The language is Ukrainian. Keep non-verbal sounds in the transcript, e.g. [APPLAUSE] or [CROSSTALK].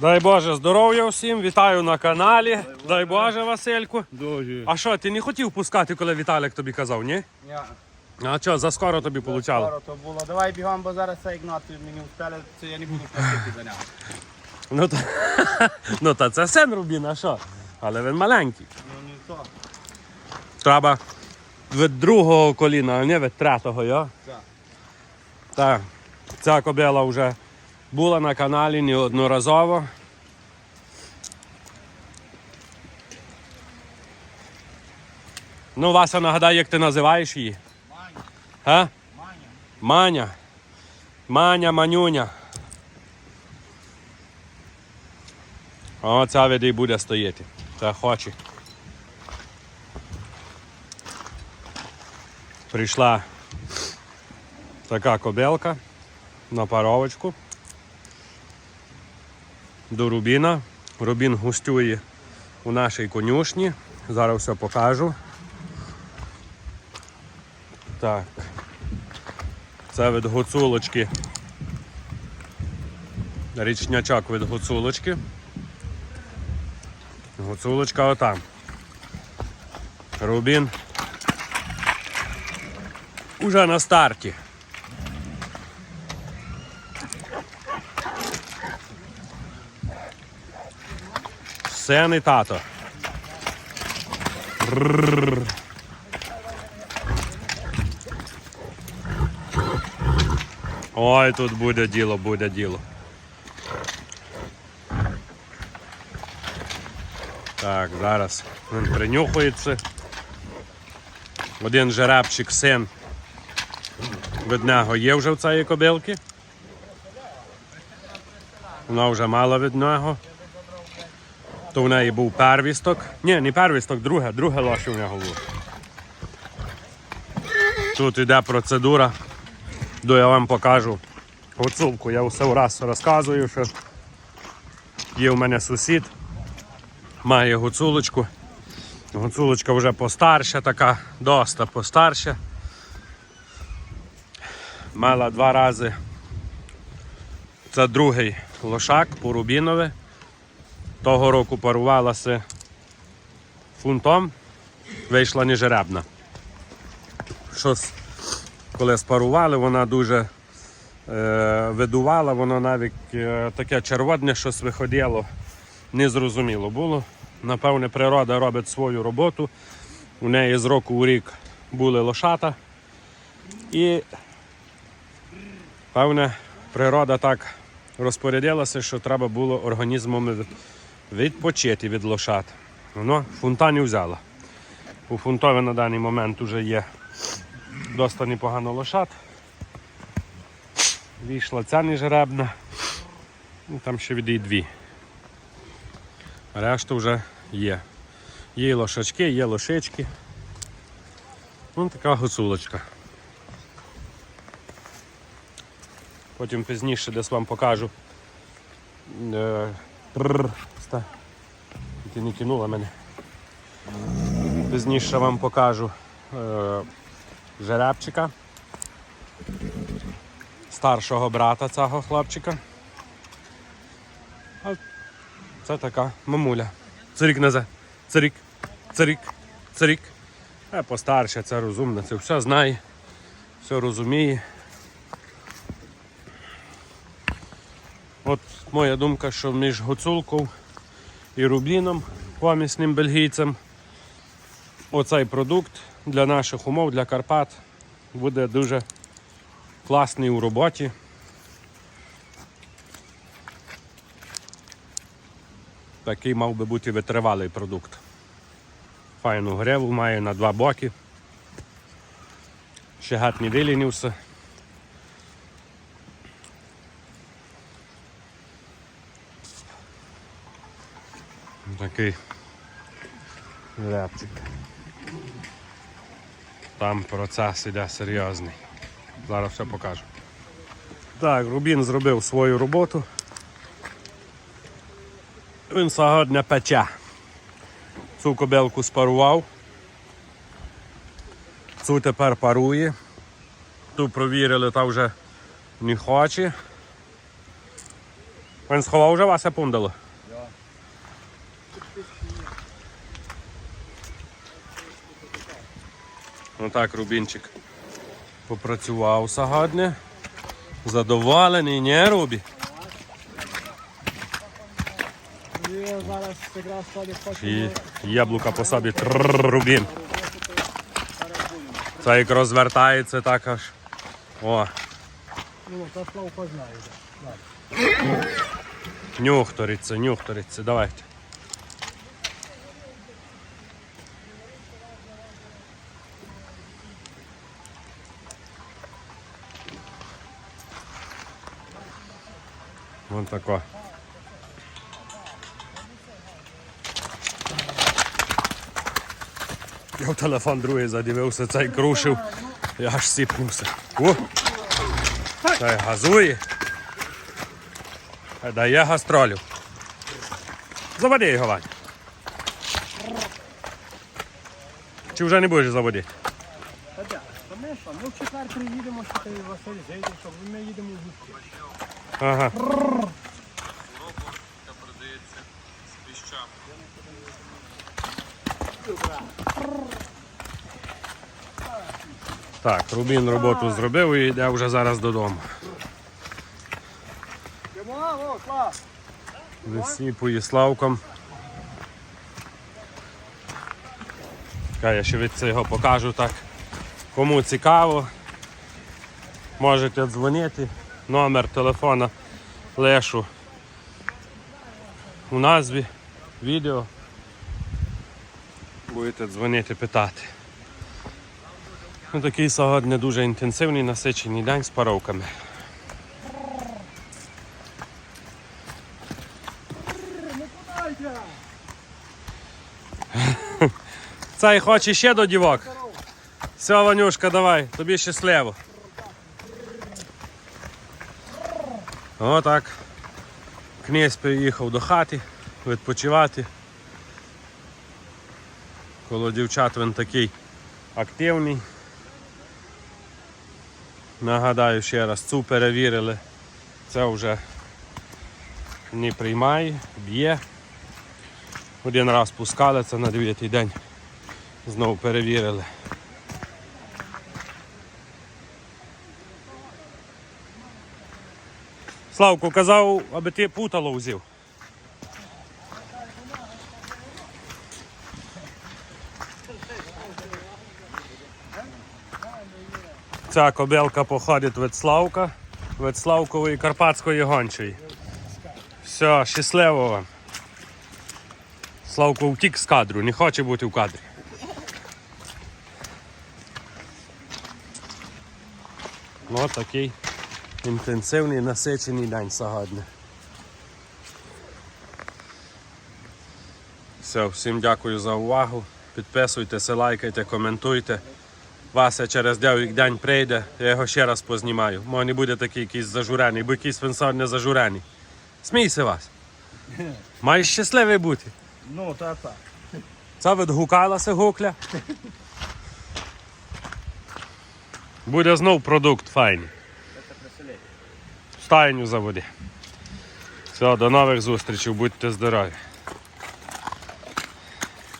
Дай Боже здоров'я всім, вітаю на каналі. Дай Боже, Васильку. Дуже. А що, ти не хотів пускати, коли Віталік тобі казав, ні? Ні, А що, заскоро тобі получало? скоро то було. Давай бігом, бо зараз цей Ігнат мені встали, це я не буду платити за нього. Ну та, [LAUGHS] ну, та це син Рубін, а що? Але він маленький. Ну ні то. Треба від другого коліна, а не від третього, я? Так. Так. Ця кобила вже була на каналі неодноразово. Ну, Вася, нагадай, як ти називаєш її? Маня, А? Маня. Маня. Маня, манюня. О, ця веде буде стояти. Це хоче. Прийшла така кобелка на паровочку до Рубіна. Рубін гостює у нашій конюшні. Зараз все покажу. Так. Це від гуцулочки. Річнячок від гуцулочки. Гуцулочка отам. Рубін. Уже на старті. Син і тато. Ой, тут буде діло, буде діло. Так, зараз він принюхується. Один жеребчик син. Від нього є вже в цієї кобилки. Вона вже мала від нього. То в неї був первісток. Ні, не первісток, друге, друге лоше в нього було. Тут йде процедура. Ду я вам покажу гуцулку. Я все раз розказую, що є у мене сусід, має гуцулочку. Гуцулочка вже постарша, така, доста постарша. Мала два рази. Це другий лошак по Рубінове. Того року парувалася фунтом, вийшла нежеребна. Щось коли спарували, вона дуже е, видувала, воно навіть е, таке черводне щось виходило, незрозуміло було. Напевне, природа робить свою роботу. У неї з року у рік були лошата. І певне, природа так розпорядилася, що треба було організмом відпочити від лошат. Воно фунта не взяла. У фунтові на даний момент вже є Доста непогано лошад. Війшла ця нежеребна. Ну, там ще відій дві. Решта вже є. Є лошачки, є лошички. Ну, така гуцулочка. Потім пізніше десь вам покажу. Е, прррр. Ти не кинула мене. Пізніше вам покажу. Е, жеребчика, старшого брата цього хлопчика. А це така мамуля. Цирік назад. Цирік, цирік, цирік. А постарше, це розумна, це все знає, все розуміє. От моя думка, що між Гуцулкою і Рубліном, помісним бельгійцем, оцей продукт для наших умов, для Карпат буде дуже класний у роботі. Такий мав би бути витривалий продукт. Файну греву має на два боки. Ще гад не Такий рябчик. Там процес іде серйозний. Зараз все покажу. Так, Рубін зробив свою роботу. Він сьогодні пече. Цю кобилку спарував. Цю тепер парує. Ту провірили, та вже не хоче. Він сховав вже Вася пундало? Ну так, Рубінчик попрацював сьогодні. Задоволений, ні, Рубі? І яблука по собі Рубін. Це як розвертається так аж. О, Ну, та нюхториться, нюхториться, давайте. Вон тако. Я в телефон другий задивився, цей крушив. Я аж сіпнувся. О! Цей газує. Е, Дає гастролю. Заводи його, Вань. Чи вже не будеш заводити? Та де? Та ми що? Ми в четвер приїдемо, що ти Василь зайде, щоб ми їдемо в густі. Ага. Робота продається з піщами. Так, Рубін роботу зробив і йде вже зараз додому. Йому, о, Слав! Висіпує Славком. Чекай, Я ще від цього покажу так. Кому цікаво, можете дзвонити. Номер телефона лешу у назві відео. Будете дзвонити, питати. Ну, такий сьогодні дуже інтенсивний насичений день з паровками. Цей хоче ще до дівок. Все, Ванюшка, давай, тобі щасливо. Отак. Князь приїхав до хати відпочивати. Коло дівчат він такий активний. Нагадаю ще раз, цю перевірили. Це вже не приймає, б'є. Один раз пускали, це на дев'ятий день. Знову перевірили. Славку казав, аби ти путало взяв. Ця кобилка походить від Славка, від Славкової Карпатської гончої. Все, щасливо вам. Славко втік з кадру, не хоче бути в кадрі. Ну, такий інтенсивний насичений день сьогодні. Все, всім дякую за увагу. Підписуйтеся, лайкайте, коментуйте. Вася через 9 день прийде, я його ще раз познімаю. Може не буде такий якийсь зажурений, бо якийсь він сьогодні зажурений. Смійся вас. [LAUGHS] Маєш щасливий бути. Ну, та так. Це відгукалася гукля. [LAUGHS] Буде знов продукт файний. Стайню заводи. Все, до нових зустрічей, будьте здорові.